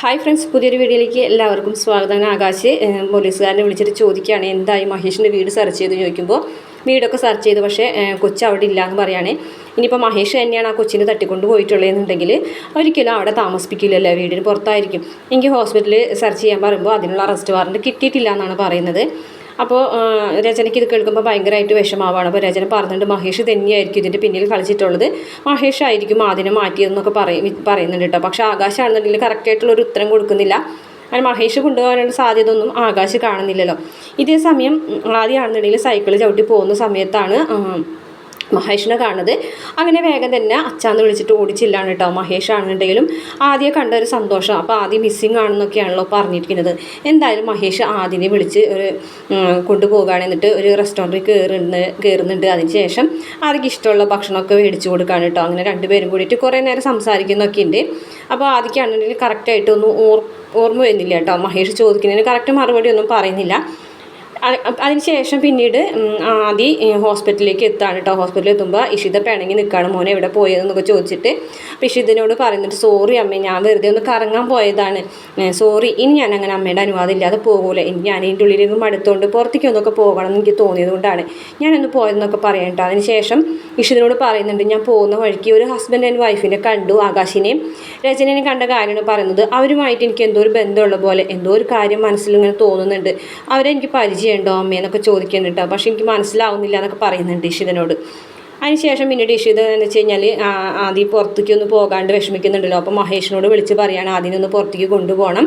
Hi friends പുതിയൊരു വീഡിയോയിലേക്ക് എല്ലാവർക്കും സ്വാഗതം. ആകാശ് പോലീസുകാരനെ വിളിച്ചിട്ട് ചോദിക്കുകയാണ് എന്തായി മഹേഷിന്റെ വീട് സെർച്ച് ചെയ്ത് ചോദിക്കുമ്പോൾ വീടൊക്കെ സെർച്ച് ചെയ്തു പക്ഷേ കൊച്ചു അവിടെ ഇല്ല എന്ന് പറയുകയാണ് ഇനിയിപ്പോൾ മഹേഷ് തന്നെയാണ് ആ കൊച്ചിനെ തട്ടിക്കൊണ്ട് പോയിട്ടുള്ളതെന്നുണ്ടെങ്കിൽ ഒരിക്കലും അവിടെ താമസിപ്പിക്കില്ലല്ലോ വീടിന് പുറത്തായിരിക്കും. എനിക്ക് ഹോസ്പിറ്റലിൽ സെർച്ച് ചെയ്യാൻ പറയുമ്പോൾ അതിനുള്ള അറസ്റ്റ് വാറണ്ട് കിട്ടിയിട്ടില്ല എന്നാണ് പറയുന്നത്. അപ്പോൾ രചനയ്ക്ക് ഇത് കേൾക്കുമ്പോൾ ഭയങ്കരമായിട്ട് വിഷമാവാണ്. അപ്പോൾ രചന പറഞ്ഞിട്ടുണ്ട് മഹേഷ് തന്നെയായിരിക്കും ഇതിന്റെ പിന്നിൽ കളിച്ചിട്ടുള്ളത്. മഹേഷ് ആയിരിക്കും ആദ്യം മാറ്റിയതെന്നൊക്കെ പറയും പറയുന്നുണ്ട് കേട്ടോ. പക്ഷേ ആകാശാണെന്നുണ്ടെങ്കിൽ കറക്റ്റായിട്ടുള്ള ഒരു ഉത്തരം കൊടുക്കുന്നില്ല. അങ്ങനെ മഹേഷ് കൊണ്ടുപോകാനുള്ള സാധ്യത ഒന്നും ആകാശ് കാണുന്നില്ലല്ലോ. ഇതേ സമയം ആദ്യമാണെന്നുണ്ടെങ്കിൽ സൈക്കിൾ ചവിട്ടി പോകുന്ന സമയത്താണ് മഹേഷിനെ കാണുന്നത്. അങ്ങനെ വേഗം തന്നെ അച്ചാന്ന് വിളിച്ചിട്ട് ഓടിച്ചില്ലാണ് കേട്ടോ മഹേഷ് ആണെന്നുണ്ടെങ്കിലും ആദ്യം കണ്ട ഒരു സന്തോഷം. അപ്പോൾ ആദ്യം മിസ്സിങ് ആണെന്നൊക്കെയാണല്ലോ പറഞ്ഞിരിക്കുന്നത്. എന്തായാലും മഹേഷ് ആദ്യനെ വിളിച്ച് ഒരു കൊണ്ടുപോകുകയാണെന്നിട്ട് ഒരു റെസ്റ്റോറന്റിൽ കയറുന്ന കയറുന്നുണ്ട് അതിനുശേഷം ആദ്യക്ക് ഇഷ്ടമുള്ള ഭക്ഷണമൊക്കെ മേടിച്ചു കൊടുക്കുകയാണ് കേട്ടോ അങ്ങനെ രണ്ടുപേരും കൂടിയിട്ട് കുറേ നേരം സംസാരിക്കുന്നൊക്കെ ഉണ്ട് അപ്പോൾ ആദ്യക്കാണെന്നുണ്ടെങ്കിൽ കറക്റ്റായിട്ടൊന്നും ഓർ ഓർമ്മ വരുന്നില്ല കേട്ടോ മഹേഷ് ചോദിക്കുന്നതിന് കറക്റ്റ് മറുപടി ഒന്നും പറയുന്നില്ല. അതിനുശേഷം പിന്നീട് ആദി ഹോസ്പിറ്റലിലേക്ക് എത്താണ് കേട്ടോ ഹോസ്പിറ്റലിൽ എത്തുമ്പോൾ ഇഷിത പിണങ്ങി നിൽക്കുകയാണ് മോനെ എവിടെ പോയതെന്നൊക്കെ ചോദിച്ചിട്ട് അപ്പോൾ ഇഷിതനോട് പറയുന്നുണ്ട് സോറി അമ്മ ഞാൻ വെറുതെ ഒന്ന് കറങ്ങാൻ പോയതാണ്. സോറി ഇനി ഞാൻ അങ്ങനെ അമ്മയുടെ അനുവാദം ഇല്ലാതെ പോകൂല. ഇനി ഞാൻ ഇതിന്റെ ഉള്ളിലേക്ക് മടുത്തോണ്ട് പുറത്തേക്ക് ഒന്നൊക്കെ പോകണം എന്ന് എനിക്ക് തോന്നിയത് കൊണ്ടാണ്. ഞാനൊന്ന് പോയതെന്നൊക്കെ പറയാം കേട്ടോ അതിനുശേഷം ഇഷിതനോട് പറയുന്നുണ്ട് ഞാൻ പോകുന്ന വഴിക്ക് ഒരു ഹസ്ബൻഡ് ആൻഡ് വൈഫിനെ കണ്ടു ആകാശിനെയും. രചനേനെയും കണ്ട കാര്യമാണ് പറയുന്നത്. അവരുമായിട്ട് എനിക്ക് എന്തോ ഒരു ബന്ധമുള്ള പോലെ എന്തോ ഒരു കാര്യം മനസ്സിൽ ഇങ്ങനെ തോന്നുന്നുണ്ട്. അവരെ എനിക്ക് പരിചയമുണ്ടോ അമ്മയെന്നൊക്കെ ചോദിക്കുന്നുണ്ട് കേട്ടോ പക്ഷെ എനിക്ക് മനസ്സിലാവുന്നില്ല എന്നൊക്കെ പറയുന്നുണ്ട് ഇഷിതനോട് അതിനുശേഷം പിന്നീട് ഇഷിത എന്ന് വെച്ച് കഴിഞ്ഞാൽ ആദ്യം പുറത്തേക്ക് ഒന്ന് പോകാണ്ട് വിഷമിക്കുന്നുണ്ടല്ലോ. അപ്പോൾ മഹേഷിനോട് വിളിച്ച് പറയാണ് ആദ്യം ഒന്ന് പുറത്തേക്ക് കൊണ്ടുപോകണം.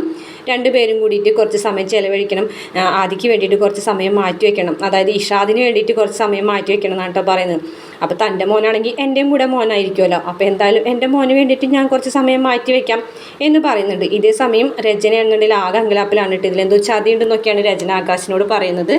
രണ്ടുപേരും കൂടിയിട്ട് കുറച്ച് സമയം ചിലവഴിക്കണം. ആദിക്ക് വേണ്ടിയിട്ട് കുറച്ച് സമയം മാറ്റി വെക്കണം. അതായത് ഇഷാദിന് വേണ്ടിയിട്ട് കുറച്ച് സമയം മാറ്റി വെക്കണം എന്നാണ് കേട്ടോ പറയുന്നത്. അപ്പോൾ തന്റെ മോനാണെങ്കിൽ എന്റെയും കൂടെ മോനായിരിക്കുമല്ലോ അപ്പോൾ എന്തായാലും എന്റെ മോന് വേണ്ടിയിട്ട് ഞാൻ കുറച്ച് സമയം മാറ്റി വെക്കാം എന്ന് പറയുന്നുണ്ട്. ഇതേ സമയം രചന എന്നുണ്ടെങ്കിൽ ആകെ അങ്കലാപ്പിലാണ് കേട്ടോ ഇതിലെന്തോ ചതി ഉണ്ടെന്നൊക്കെയാണ് രചന ആകാശിനോട് പറയുന്നത്.